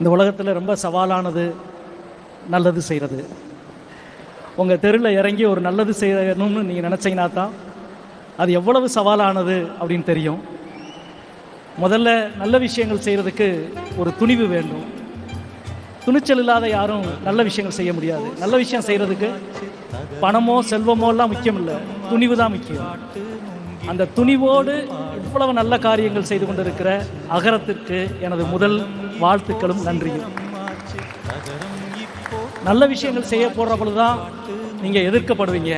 இந்த உலகத்தில் ரொம்ப சவாலானது நல்லது செய்கிறது உங்கள் தெருவில் இறங்கி ஒரு நல்லது செய்யணும்னு நீங்கள் நினச்சிங்கன்னா தான் அது எவ்வளவு சவாலானது அப்படின்னு தெரியும். முதல்ல நல்ல விஷயங்கள் செய்கிறதுக்கு ஒரு துணிவு வேண்டும். துணிச்சல் இல்லாத யாரும் நல்ல விஷயங்கள் செய்ய முடியாது. நல்ல விஷயம் செய்கிறதுக்கு பணமோ செல்வமோ எல்லாம் முக்கியம் இல்லை. துணிவு தான் முக்கியம். அந்த துணிவோடு இவ்வளவு நல்ல காரியங்கள் செய்து கொண்டிருக்கிற அகரத்திற்கு எனது முதல் வாழ்த்துக்களும் நன்றியும். நல்ல விஷயங்கள் செய்ய போடுற பொழுதுதான் நீங்கள் எதிர்க்கப்படுவீங்க.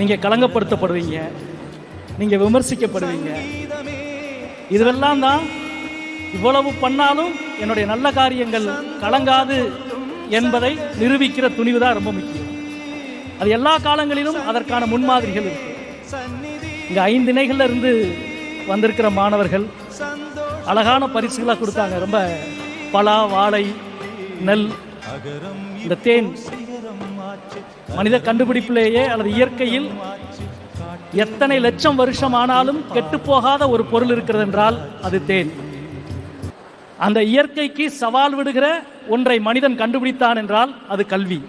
நீங்கள் கலங்கப்படுத்தப்படுவீங்க. நீங்கள் விமர்சிக்கப்படுவீங்க. இதுவெல்லாம் தான் இவ்வளவு பண்ணாலும் என்னுடைய நல்ல காரியங்கள் கலங்காது என்பதை நிரூபிக்கிற துணிவு தான் ரொம்ப முக்கியம். அது எல்லா காலங்களிலும் அதற்கான முன்மாதிரிகள் இருக்கு. இங்கே ஐந்து இணைகளில் இருந்து வந்திருக்கிற மாணவர்கள் அழகான பரிசுகளாக கொடுத்தாங்க. ரொம்ப பலா வாழை நெல் இந்த தேன் மனித கண்டுபிடிப்பிலேயே அல்லது இயற்கையில் எத்தனை லட்சம் வருஷம் ஆனாலும் கெட்டுப்போகாத ஒரு பொருள் இருக்கிறது என்றால் அது தேன். அந்த இயற்கைக்கு சவால் விடுகிற ஒன்றை மனிதன் கண்டுபிடித்தான் என்றால் அது கல்வி.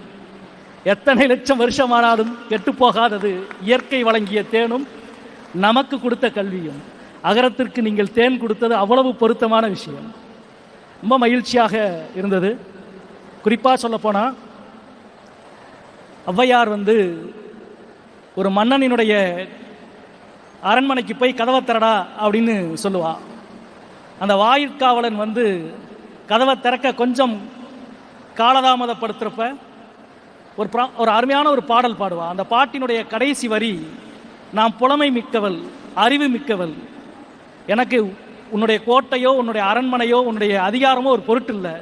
எத்தனை லட்சம் வருஷமானாலும் கெட்டுப்போகாதது இயற்கை வழங்கிய தேனும் நமக்கு கொடுத்த கல்வியும் அகரத்திற்கு நீங்கள் தேன் கொடுத்தது அவ்வளவு பொருத்தமான விஷயம். ரொம்ப மகிழ்ச்சியாக இருந்தது. குறிப்பாக சொல்லப்போனால் ஔவையார் வந்து ஒரு மன்னனினுடைய அரண்மனைக்கு போய் கதவை திறடா அப்படின்னு சொல்லுவா. அந்த வாயிற்காவலன் வந்து கதவை திறக்க கொஞ்சம் காலதாமதப்படுத்துகிறப்ப ஒரு ஒரு அருமையான ஒரு பாடல் பாடுவா. அந்த பாட்டினுடைய கடைசி வரி நாம் புலமை மிக்கவள் அறிவு மிக்கவள். எனக்கு உன்னுடைய கோட்டையோ உன்னுடைய அரண்மனையோ உன்னுடைய அதிகாரமோ ஒரு பொருட்டு இல்லை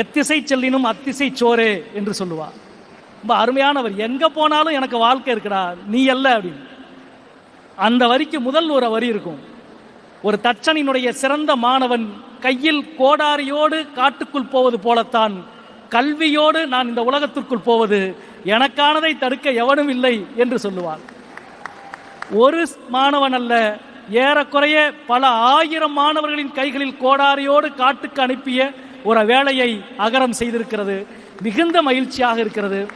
எத்திசை செல்லினும் அத்திசை சோரே என்று சொல்லுவார் ரொம்ப அருமையானவர். எங்கே போனாலும் எனக்கு வாழ்க்கை இருக்குடா நீ அல்ல அப்படின்னு. அந்த வரிக்கு முதல் ஒரு வரி இருக்கும். ஒரு தச்சனினுடைய சிறந்த மாணவன் கையில் கோடாரியோடு காட்டுக்குள் போவது போலத்தான் கல்வியோடு நான் இந்த உலகத்திற்குள் போவது எனக்கானதை தடுக்க எவனும் இல்லை என்று சொல்லுவார் ஒரு மாணவன் அல்ல ஏறக்குறைய பல ஆயிரம் மாணவர்களின் கைகளில் கோடாரியோடு காட்டுக்கு அனுப்பிய ஒரு வேலையை அகரம் செய்திருக்கிறது. மிகுந்த மகிழ்ச்சியாக இருக்கிறது.